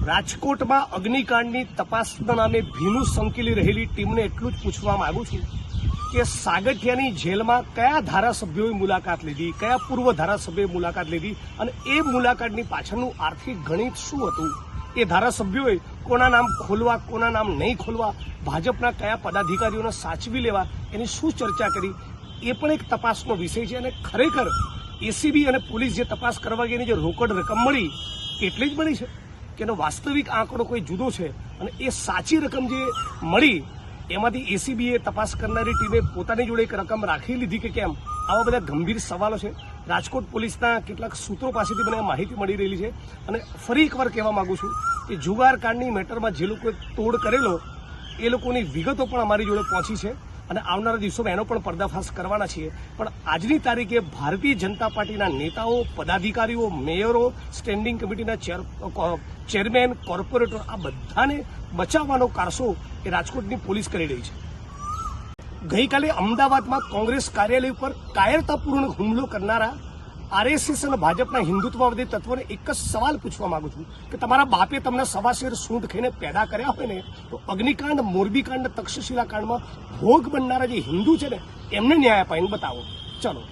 રાજકોટમાં અગ્નિકાંડની તપાસના નામે ભીનું સંકેલી રહેલી ટીમને એટલું જ પૂછવા માંગુ છું કે સાગઠિયાની જેલમાં કયા ધારાસભ્યોએ મુલાકાત લીધી, કયા પૂર્વ ધારાસભ્યોએ મુલાકાત લીધી અને એ મુલાકાતની પાછળનું આર્થિક ગણિત શું હતું? એ ધારાસભ્યોએ કોના નામ ખોલવા, કોના નામ નહીં ખોલવા, ભાજપના કયા પદાધિકારીઓને સાચવી લેવા એની શું ચર્ચા કરી, એ પણ એક તપાસનો વિષય છે અને ખરેખર એસીબી અને પોલીસ જે તપાસ કરવા ગઈ જે રોકડ રકમ મળી, એટલી જ મળી છે? કે એનો વાસ્તવિક આંકડો કોઈ જુદો છે અને એ સાચી રકમ જે મળી, એમાંથી એસીબીએ તપાસ કરનારી ટીમે પોતાની જોડે એક રકમ રાખી લીધી કે કેમ? આવા બધા ગંભીર સવાલો છે. રાજકોટ પોલીસના કેટલાક સૂત્રો પાસેથી મને માહિતી મળી રહેલી છે. અને ફરી એકવાર કહેવા માગું છું કે જુગાર કાંડની મેટરમાં જે લોકોએ તોડ કરેલો, એ લોકોની વિગતો પણ અમારી જોડે પહોંચી છે. અને આવનારા દિવસોમાં એનો પણ પર્દાફાશ કરવાના છીએ. પણ આજની તારીખે ભારતીય જનતા પાર્ટીના નેતાઓ, પદાધિકારીઓ, મેયરો, સ્ટેન્ડિંગ કમિટીના ચેર ચેરમેન, કોર્પોરેટર આ બધાને બચાવવાનો કારસો એ રાજકોટની પોલીસ કરી રહી છે. ગઈકાલે અમદાવાદમાં કોંગ્રેસ કાર્યાલય ઉપર કાયરતાપૂર્ણ હુમલો કરનારા આરએસએસ અને ભાજપના હિન્દુત્વવાદી તત્વોને એક જ સવાલ પૂછવા માંગુ છું કે તમારા બાપે તમને સવાશેર સૂંઢ ખાઈને પેદા કર્યા હોય ને, તો અગ્નિકાંડ, મોરબીકાંડ તક્ષશિલા કાંડમાં ભોગ બનનારા જે હિન્દુ છે ને, એમને ન્યાય અપાઈને બતાવો. ચલો.